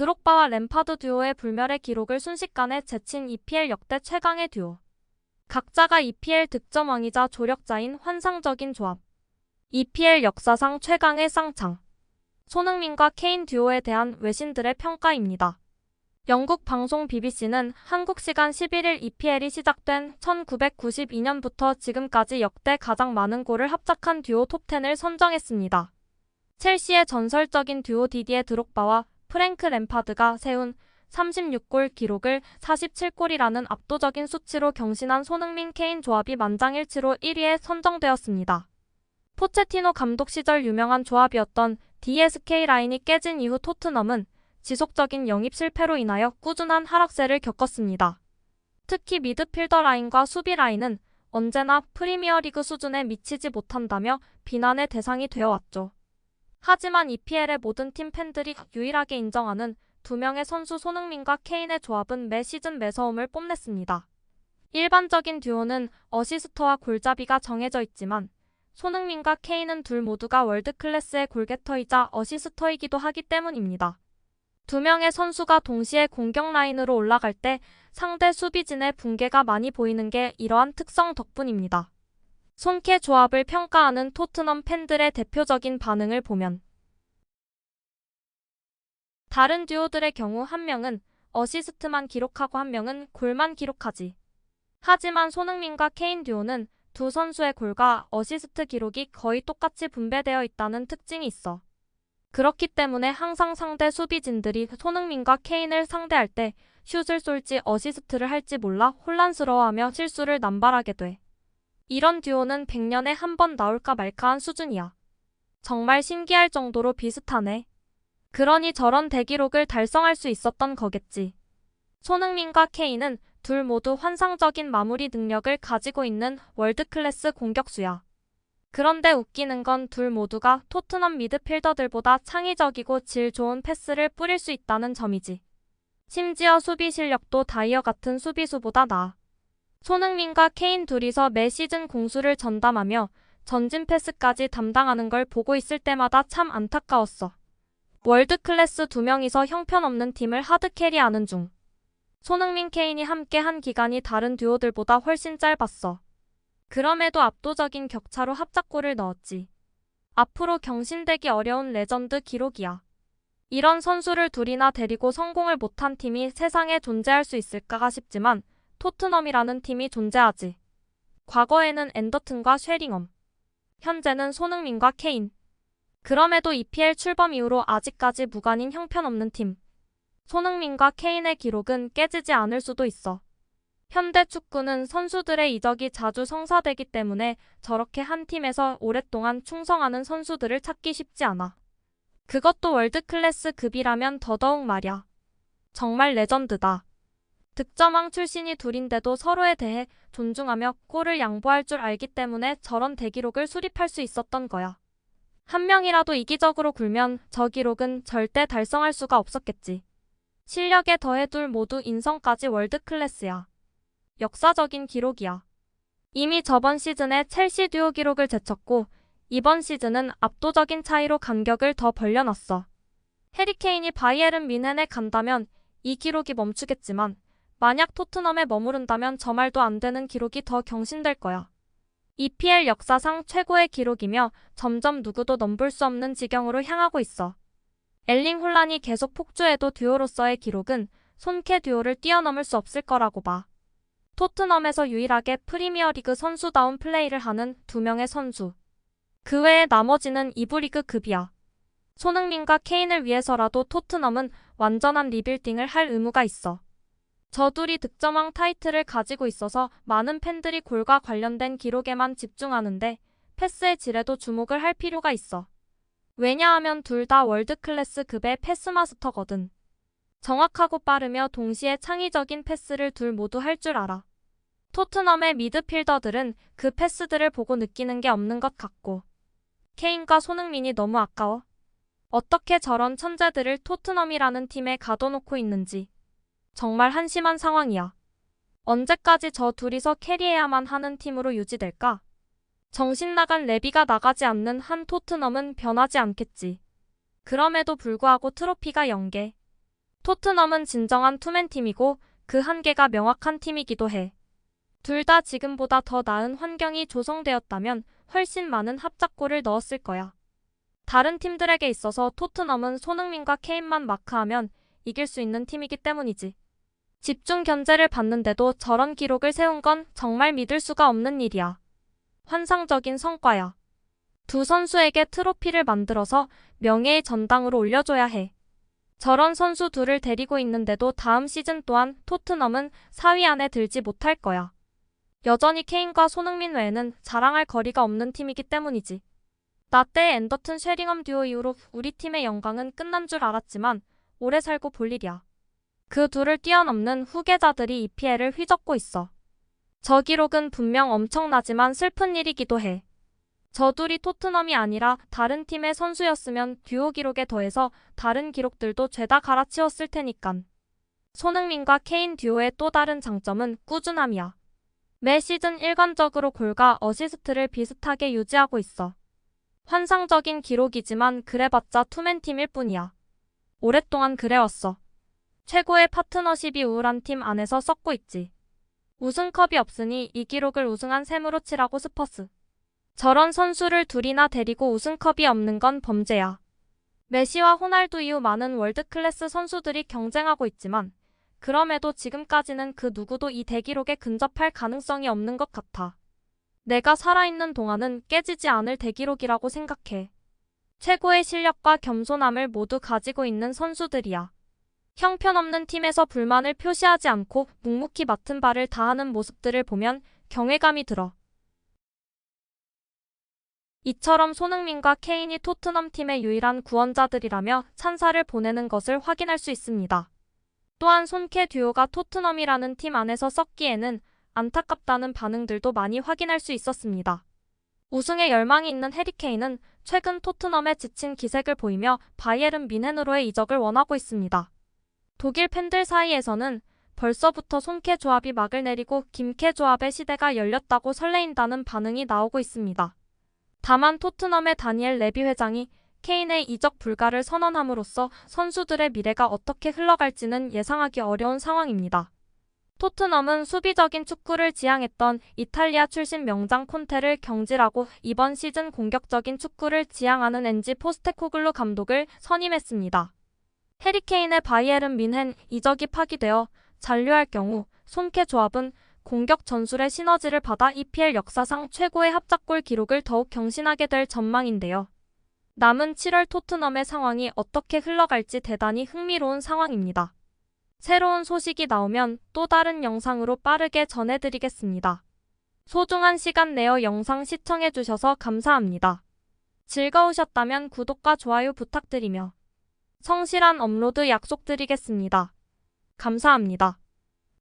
드록바와 램파드 듀오의 불멸의 기록을 순식간에 제친 EPL 역대 최강의 듀오. 각자가 EPL 득점왕이자 조력자인 환상적인 조합. EPL 역사상 최강의 쌍창. 손흥민과 케인 듀오에 대한 외신들의 평가입니다. 영국 방송 BBC는 한국 시간 11일 EPL이 시작된 1992년부터 지금까지 역대 가장 많은 골을 합작한 듀오 톱10을 선정했습니다. 첼시의 전설적인 듀오 디디에 드록바와 프랭크 램파드가 세운 36골 기록을 47골이라는 압도적인 수치로 경신한 손흥민 케인 조합이 만장일치로 1위에 선정되었습니다. 포체티노 감독 시절 유명한 조합이었던 DSK 라인이 깨진 이후 토트넘은 지속적인 영입 실패로 인하여 꾸준한 하락세를 겪었습니다. 특히 미드필더 라인과 수비 라인은 언제나 프리미어리그 수준에 미치지 못한다며 비난의 대상이 되어왔죠. 하지만 EPL의 모든 팀 팬들이 유일하게 인정하는 두 명의 선수 손흥민과 케인의 조합은 매 시즌 매서움을 뽐냈습니다. 일반적인 듀오는 어시스터와 골잡이가 정해져 있지만 손흥민과 케인은 둘 모두가 월드 클래스의 골게터이자 어시스터이기도 하기 때문입니다. 두 명의 선수가 동시에 공격 라인으로 올라갈 때 상대 수비진의 붕괴가 많이 보이는 게 이러한 특성 덕분입니다. 손케 조합을 평가하는 토트넘 팬들의 대표적인 반응을 보면 다른 듀오들의 경우 한 명은 어시스트만 기록하고 한 명은 골만 기록하지. 하지만 손흥민과 케인 듀오는 두 선수의 골과 어시스트 기록이 거의 똑같이 분배되어 있다는 특징이 있어. 그렇기 때문에 항상 상대 수비진들이 손흥민과 케인을 상대할 때 슛을 쏠지 어시스트를 할지 몰라 혼란스러워하며 실수를 남발하게 돼. 이런 듀오는 100년에 한 번 나올까 말까한 수준이야. 정말 신기할 정도로 비슷하네. 그러니 저런 대기록을 달성할 수 있었던 거겠지. 손흥민과 케인은 둘 모두 환상적인 마무리 능력을 가지고 있는 월드클래스 공격수야. 그런데 웃기는 건 둘 모두가 토트넘 미드필더들보다 창의적이고 질 좋은 패스를 뿌릴 수 있다는 점이지. 심지어 수비 실력도 다이어 같은 수비수보다 나아. 손흥민과 케인 둘이서 매 시즌 공수를 전담하며 전진 패스까지 담당하는 걸 보고 있을 때마다 참 안타까웠어. 월드 클래스 두 명이서 형편없는 팀을 하드캐리하는 중. 손흥민 케인이 함께 한 기간이 다른 듀오들보다 훨씬 짧았어. 그럼에도 압도적인 격차로 합작골을 넣었지. 앞으로 경신되기 어려운 레전드 기록이야. 이런 선수를 둘이나 데리고 성공을 못한 팀이 세상에 존재할 수 있을까 싶지만 토트넘이라는 팀이 존재하지. 과거에는 앤더튼과 쉐링엄. 현재는 손흥민과 케인. 그럼에도 EPL 출범 이후로 아직까지 무관인 형편없는 팀. 손흥민과 케인의 기록은 깨지지 않을 수도 있어. 현대 축구는 선수들의 이적이 자주 성사되기 때문에 저렇게 한 팀에서 오랫동안 충성하는 선수들을 찾기 쉽지 않아. 그것도 월드클래스 급이라면 더더욱 말야. 정말 레전드다. 득점왕 출신이 둘인데도 서로에 대해 존중하며 골을 양보할 줄 알기 때문에 저런 대기록을 수립할 수 있었던 거야. 한 명이라도 이기적으로 굴면 저 기록은 절대 달성할 수가 없었겠지. 실력에 더해 둘 모두 인성까지 월드클래스야. 역사적인 기록이야. 이미 저번 시즌에 첼시 듀오 기록을 제쳤고 이번 시즌은 압도적인 차이로 간격을 더 벌려놨어. 해리케인이 바이에른 뮌헨에 간다면 이 기록이 멈추겠지만 만약 토트넘에 머무른다면 저 말도 안 되는 기록이 더 경신될 거야. EPL 역사상 최고의 기록이며 점점 누구도 넘볼 수 없는 지경으로 향하고 있어. 엘링 혼란이 계속 폭주해도 듀오로서의 기록은 손케 듀오를 뛰어넘을 수 없을 거라고 봐. 토트넘에서 유일하게 프리미어리그 선수다운 플레이를 하는 두 명의 선수. 그 외에 나머지는 이브리그 급이야. 손흥민과 케인을 위해서라도 토트넘은 완전한 리빌딩을 할 의무가 있어. 저 둘이 득점왕 타이틀을 가지고 있어서 많은 팬들이 골과 관련된 기록에만 집중하는데 패스의 질에도 주목을 할 필요가 있어. 왜냐하면 둘 다 월드클래스 급의 패스마스터거든. 정확하고 빠르며 동시에 창의적인 패스를 둘 모두 할 줄 알아. 토트넘의 미드필더들은 그 패스들을 보고 느끼는 게 없는 것 같고. 케인과 손흥민이 너무 아까워. 어떻게 저런 천재들을 토트넘이라는 팀에 가둬놓고 있는지. 정말 한심한 상황이야. 언제까지 저 둘이서 캐리해야만 하는 팀으로 유지될까? 정신 나간 레비가 나가지 않는 한 토트넘은 변하지 않겠지. 그럼에도 불구하고 트로피가 연계. 토트넘은 진정한 투맨팀이고 그 한계가 명확한 팀이기도 해. 둘 다 지금보다 더 나은 환경이 조성되었다면 훨씬 많은 합작골을 넣었을 거야. 다른 팀들에게 있어서 토트넘은 손흥민과 케인만 마크하면 이길 수 있는 팀이기 때문이지. 집중 견제를 받는데도 저런 기록을 세운 건 정말 믿을 수가 없는 일이야. 환상적인 성과야. 두 선수에게 트로피를 만들어서 명예의 전당으로 올려줘야 해. 저런 선수 둘을 데리고 있는데도 다음 시즌 또한 토트넘은 4위 안에 들지 못할 거야. 여전히 케인과 손흥민 외에는 자랑할 거리가 없는 팀이기 때문이지. 나 때 앤더튼 쉐링엄 듀오 이후로 우리 팀의 영광은 끝난 줄 알았지만 오래 살고 볼 일이야. 그 둘을 뛰어넘는 후계자들이 EPL을 휘젓고 있어. 저 기록은 분명 엄청나지만 슬픈 일이기도 해. 저 둘이 토트넘이 아니라 다른 팀의 선수였으면 듀오 기록에 더해서 다른 기록들도 죄다 갈아치웠을 테니깐. 손흥민과 케인 듀오의 또 다른 장점은 꾸준함이야. 매 시즌 일관적으로 골과 어시스트를 비슷하게 유지하고 있어. 환상적인 기록이지만 그래봤자 투맨팀일 뿐이야. 오랫동안 그래왔어. 최고의 파트너십이 우울한 팀 안에서 썩고 있지. 우승컵이 없으니 이 기록을 우승한 셈으로 치라고 스퍼스. 저런 선수를 둘이나 데리고 우승컵이 없는 건 범죄야. 메시와 호날두 이후 많은 월드클래스 선수들이 경쟁하고 있지만 그럼에도 지금까지는 그 누구도 이 대기록에 근접할 가능성이 없는 것 같아. 내가 살아있는 동안은 깨지지 않을 대기록이라고 생각해. 최고의 실력과 겸손함을 모두 가지고 있는 선수들이야. 형편없는 팀에서 불만을 표시하지 않고 묵묵히 맡은 바를 다하는 모습들을 보면 경외감이 들어. 이처럼 손흥민과 케인이 토트넘 팀의 유일한 구원자들이라며 찬사를 보내는 것을 확인할 수 있습니다. 또한 손케 듀오가 토트넘이라는 팀 안에서 썩기에는 안타깝다는 반응들도 많이 확인할 수 있었습니다. 우승에 열망이 있는 해리케인은 최근 토트넘에 지친 기색을 보이며 바이에른 미넨으로의 이적을 원하고 있습니다. 독일 팬들 사이에서는 벌써부터 손케 조합이 막을 내리고 김케 조합의 시대가 열렸다고 설레인다는 반응이 나오고 있습니다. 다만 토트넘의 다니엘 레비 회장이 케인의 이적 불가를 선언함으로써 선수들의 미래가 어떻게 흘러갈지는 예상하기 어려운 상황입니다. 토트넘은 수비적인 축구를 지향했던 이탈리아 출신 명장 콘테를 경질하고 이번 시즌 공격적인 축구를 지향하는 엔지 포스테코글루 감독을 선임했습니다. 해리케인의 바이에른 민헨 이적이 파기되어 잔류할 경우 손케 조합은 공격 전술의 시너지를 받아 EPL 역사상 최고의 합작골 기록을 더욱 경신하게 될 전망인데요. 남은 7월 토트넘의 상황이 어떻게 흘러갈지 대단히 흥미로운 상황입니다. 새로운 소식이 나오면 또 다른 영상으로 빠르게 전해드리겠습니다. 소중한 시간 내어 영상 시청해주셔서 감사합니다. 즐거우셨다면 구독과 좋아요 부탁드리며 성실한 업로드 약속드리겠습니다. 감사합니다.